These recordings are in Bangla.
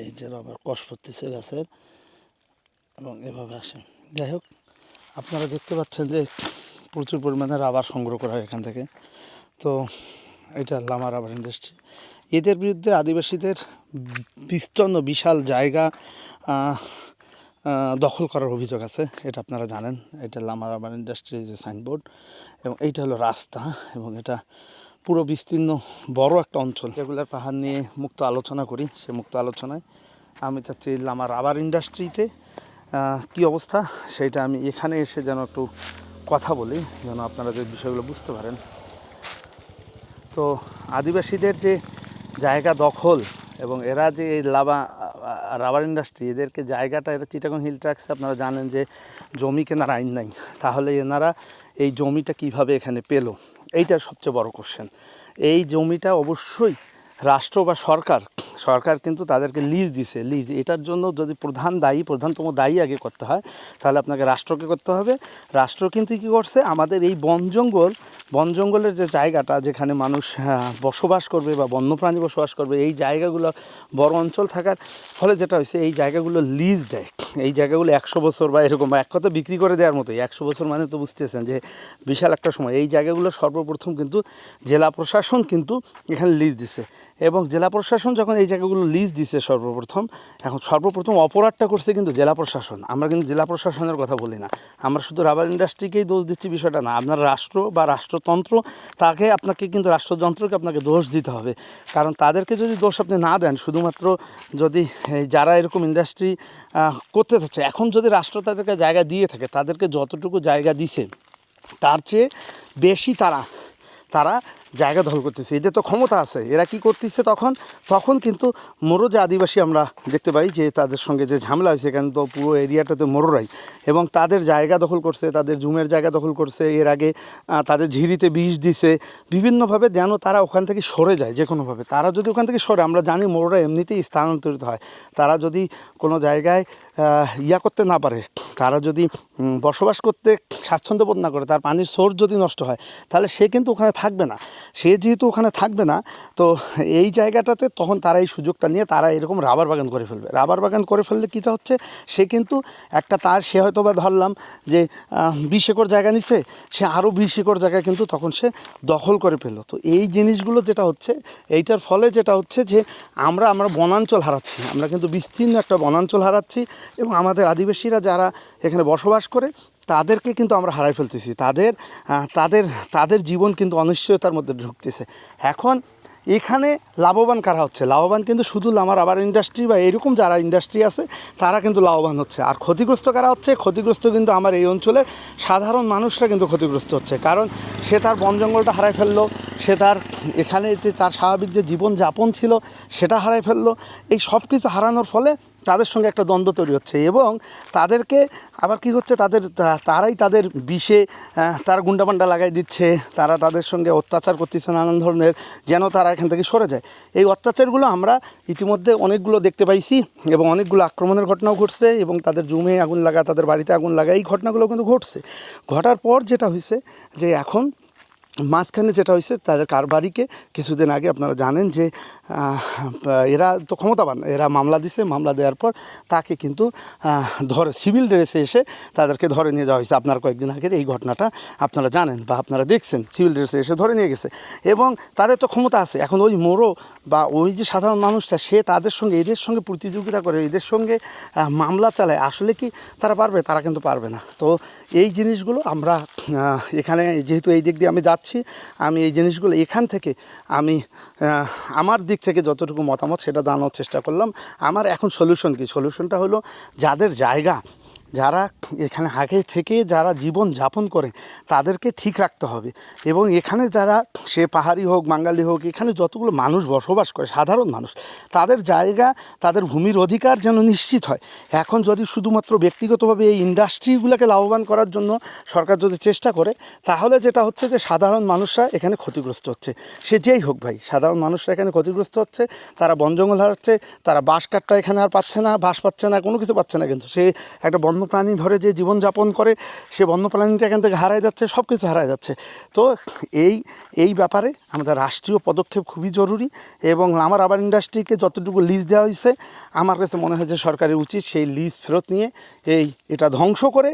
এই যে রবার কষ পড়তেছে এবং এভাবে আসে। যাই হোক, আপনারা দেখতে পাচ্ছেন যে প্রচুর পরিমাণে রাবার সংগ্রহ করা হয় এখান থেকে। তো এটা লামা রাবার ইন্ডাস্ট্রি। এদের বিরুদ্ধে আদিবাসীদের বিস্তীর্ণ বিশাল জায়গা দখল করার অভিযোগ আছে, এটা আপনারা জানেন। এটা লামা রাবার ইন্ডাস্ট্রি যে সাইনবোর্ড, এবং এইটা হলো রাস্তা, এবং এটা পুরো বিস্তীর্ণ বড় একটা অঞ্চল। এগুলোর পাহাড় নিয়ে মুক্ত আলোচনা করি, সে মুক্ত আলোচনায়। আমি চাচ্ছি লামা রাবার ইন্ডাস্ট্রিতে কী অবস্থা সেইটা আমি এখানে এসে যেন একটু কথা বলি, যেন আপনারা যে বিষয়গুলো বুঝতে পারেন। তো আদিবাসীদের যে জায়গা দখল এবং এরা যে এই লাভা রাবার ইন্ডাস্ট্রি, এদেরকে জায়গাটা এটা চিটাগং হিল ট্র্যাক্সে আপনারা জানেন যে জমি কেনার আইন নাই। তাহলে এনারা এই জমিটা কীভাবে এখানে পেল? এইটা সবচেয়ে বড় কোশ্চেন এই জমিটা অবশ্যই রাষ্ট্র বা সরকার সরকার কিন্তু তাদেরকে লিজ দিছে। লিজ এটার জন্য যদি প্রধান দায়ী, প্রধানতম দায়ী আগে করতে হয়, তাহলে আপনাকে রাষ্ট্রকে করতে হবে। রাষ্ট্র কিন্তু কী করছে? আমাদের এই বন জঙ্গল, বন জঙ্গলের যে জায়গাটা যেখানে মানুষ বসবাস করবে বা বন্যপ্রাণী বসবাস করবে, এই জায়গাগুলো বড় অঞ্চল থাকার ফলে যেটা হয়েছে, এই জায়গাগুলো লিজ দেয়। এই জায়গাগুলো একশো বছর বা এরকম, এক কথা বিক্রি করে দেওয়ার মতোই। একশো বছর মানে তো বুঝতেছেন যে বিশাল একটা সময়। এই জায়গাগুলো সর্বপ্রথম কিন্তু জেলা প্রশাসন কিন্তু এখানে লিজ দিছে। এবং জেলা প্রশাসন যখন এই জায়গাগুলো লিজ দিছে সর্বপ্রথম, এখন সর্বপ্রথম অপরাধটা করছে কিন্তু জেলা প্রশাসন। আমরা কিন্তু জেলা প্রশাসনের কথা বলি না। আমরা শুধু রাবার ইন্ডাস্ট্রিকেই দোষ দিচ্ছি বিষয়টা না। আপনার রাষ্ট্র বা রাষ্ট্রতন্ত্র, তাকে আপনাকে কিন্তু রাষ্ট্রযন্ত্রকে আপনাকে দোষ দিতে হবে। কারণ তাদেরকে যদি দোষ আপনি না দেন, শুধুমাত্র যদি যারা এরকম ইন্ডাস্ট্রি করতে থাকছে। এখন যদি রাষ্ট্র তাদেরকে জায়গা দিয়ে থাকে, তাদেরকে যতটুকু জায়গা দিছে, তার চেয়ে বেশি তারা তারা জায়গা দখল করতেছে। এদের তো ক্ষমতা আছে, এরা কি করতেছে তখন? তখন কিন্তু মোরো যে আদিবাসী আমরা দেখতে পাই যে তাদের সঙ্গে যে ঝামেলা হয়েছে, এখানে তো পুরো এরিয়াটাতে মোরোরাই। এবং তাদের জায়গা দখল করছে, তাদের জুমের জায়গা দখল করছে, এর আগে তাদের ঝিরিতে বিষ দিছে। বিভিন্নভাবে যেন তারা ওখান থেকে সরে যায়, যে কোনোভাবে। তারা যদি ওখান থেকে সরে, আমরা জানি মোরোরা এমনিতেই স্থানান্তরিত হয়। তারা যদি কোনো জায়গায় ইয়া করতে না পারে, তারা যদি বসবাস করতে স্বাচ্ছন্দ্য বোধ না করে, তার পানির সোর্স যদি নষ্ট হয়, তাহলে সে কিন্তু ওখানে থাকবে না। সে যেহেতু ওখানে থাকবে না, তো এই জায়গাটাতে তখন তারা এই সুযোগটা নিয়ে তারা এরকম রাবার বাগান করে ফেলবে। রাবার বাগান করে ফেললে কীটা হচ্ছে, সে কিন্তু একটা তার, সে হয়তো বা ধরলাম যে বিশ একর জায়গা নিচ্ছে সে আরও বিশ একর জায়গা কিন্তু তখন সে দখল করে ফেলল। তো এই জিনিসগুলো যেটা হচ্ছে, এইটার ফলে যেটা হচ্ছে যে, আমরা আমরা বনাঞ্চল হারাচ্ছি। আমরা কিন্তু বিস্তীর্ণ একটা বনাঞ্চল হারাচ্ছি এবং আমাদের আদিবাসীরা যারা এখানে বসবাস করে তাদেরকে কিন্তু আমরা হারাই ফেলতেছি। তাদের তাদের তাদের জীবন কিন্তু অনিশ্চয়তার মধ্যে ঢুকতেছে। এখন এখানে লাভবান কারা হচ্ছে? লাভবান কিন্তু শুধু আমার আবার ইন্ডাস্ট্রি বা এরকম যারা ইন্ডাস্ট্রি আছে, তারা কিন্তু লাভবান হচ্ছে। আর ক্ষতিগ্রস্ত কারা হচ্ছে? ক্ষতিগ্রস্ত কিন্তু আমার এই অঞ্চলের সাধারণ মানুষরা কিন্তু ক্ষতিগ্রস্ত হচ্ছে। কারণ সে তার বন জঙ্গলটা হারাই ফেলল, সে তার এখানে যে তার স্বাভাবিক যে জীবন যাপন ছিল, সেটা হারাই ফেলল। এই সব কিছু হারানোর ফলে তাদের সঙ্গে একটা দ্বন্দ্ব তৈরি হচ্ছে এবং তাদেরকে আবার কি হচ্ছে, তাদের তারাই তাদের বিষে তারা গুন্ডাপান্ডা লাগাই দিচ্ছে, তারা তাদের সঙ্গে অত্যাচার করতেছে, নানান ধরনের, যেন তারা এখান থেকে সরে যায়। এই অত্যাচারগুলো আমরা ইতিমধ্যে অনেকগুলো দেখতে পাইছি এবং অনেকগুলো আক্রমণের ঘটনাও ঘটছে এবং তাদের জুমে আগুন লাগা, তাদের বাড়িতে আগুন লাগা, এই ঘটনাগুলো কিন্তু ঘটছে। ঘটার পর যেটা হয়েছে যে এখন মাঝখানে যেটা হয়েছে, তাদের কারবারিকে কিছুদিন আগে আপনারা জানেন যে এরা তো ক্ষমতাবান, এরা মামলা দিছে, মামলা দেওয়ার পর তাকে কিন্তু ধরে, সিভিল ড্রেসে এসে তাদেরকে ধরে নিয়ে যাওয়া হয়েছে। আপনার কয়েকদিন আগের এই ঘটনাটা আপনারা জানেন বা আপনারা দেখছেন, সিভিল ড্রেসে এসে ধরে নিয়ে গেছে। এবং তাদের তো ক্ষমতা আছে। এখন ওই মোড়ো বা ওই যে সাধারণ মানুষটা, সে তাদের সঙ্গে, এদের সঙ্গে প্রতিযোগিতা করে, এদের সঙ্গে মামলা চালায়। আসলে কি তারা পারবে? তারা কিন্তু পারবে না। তো এই জিনিসগুলো আমরা এখানে যেহেতু এই দিক দিয়ে আমি যাচ্ছি, আমি এই জিনিসগুলো এখান থেকে আমি আমার দিক থেকে যতটুকু মতামত সেটা জানানোর চেষ্টা করলাম। আমার এখন সলিউশন কী? সলিউশনটা হলো, যাদের জায়গা যারা এখানে আগে থেকে যারা জীবন যাপন করে, তাদেরকে ঠিক রাখতে হবে। এবং এখানে যারা সে পাহাড়ি হোক, বাঙালি হোক, এখানে যতগুলো মানুষ বসবাস করে, সাধারণ মানুষ, তাদের জায়গা, তাদের ভূমির অধিকার যেন নিশ্চিত হয়। এখন যদি শুধুমাত্র ব্যক্তিগতভাবে এই ইন্ডাস্ট্রিগুলোকে লাভবান করার জন্য সরকার যদি চেষ্টা করে, তাহলে যেটা হচ্ছে যে সাধারণ মানুষরা এখানে ক্ষতিগ্রস্ত হচ্ছে। সে যেই হোক ভাই, সাধারণ মানুষরা এখানে ক্ষতিগ্রস্ত হচ্ছে, তারা বন জঙ্গল হারাচ্ছে, তারা বাঁশ কাঠটা এখানে আর পাচ্ছে না, বাঁশ পাচ্ছে না, কোনো কিছু পাচ্ছে না কিন্তু সে একটা বন্ধ বন্যপ্রাণী ধরে যে জীবনযাপন করে, সে বন্যপ্রাণীটা এখান থেকে হারায় যাচ্ছে সব কিছু হারায় যাচ্ছে। তো এই এই ব্যাপারে আমাদের রাষ্ট্রীয় পদক্ষেপ খুবই জরুরি এবং আমার আবার ইন্ডাস্ট্রিকে যতটুকু লিজ দেওয়া হয়েছে, আমার কাছে মনে হয় যে সরকারের উচিত সেই লিজ ফেরত নিয়ে এই এটা ধ্বংস করে,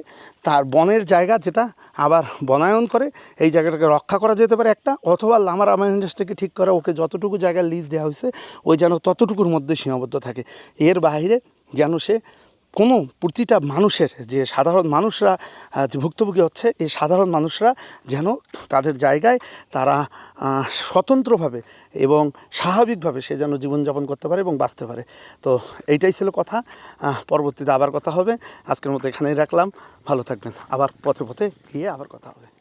তার বনের জায়গা যেটা আবার বনায়ন করে, এই জায়গাটাকে রক্ষা করা যেতে পারে একটা, অথবা লামার আমার ইন্ডাস্ট্রিকে ঠিক করা ওকে যতটুকু জায়গায় লিজ দেওয়া হয়েছে, ওই যেন ততটুকুর মধ্যে সীমাবদ্ধ থাকে। এর বাইরে যেন সে কোনো প্রতিটা মানুষের যে সাধারণ মানুষরা যে ভুক্তভোগী হচ্ছে, এই সাধারণ মানুষরা যেন তাদের জায়গায় তারা স্বতন্ত্রভাবে এবং স্বাভাবিকভাবে সে যেন জীবনযাপন করতে পারে এবং বাঁচতে পারে। তো এইটাই ছিল কথা। পরবর্তীতে আবার কথা হবে। আজকের মতো এখানেই রাখলাম। ভালো থাকবেন। আবার পথে পথে গিয়ে আবার কথা হবে।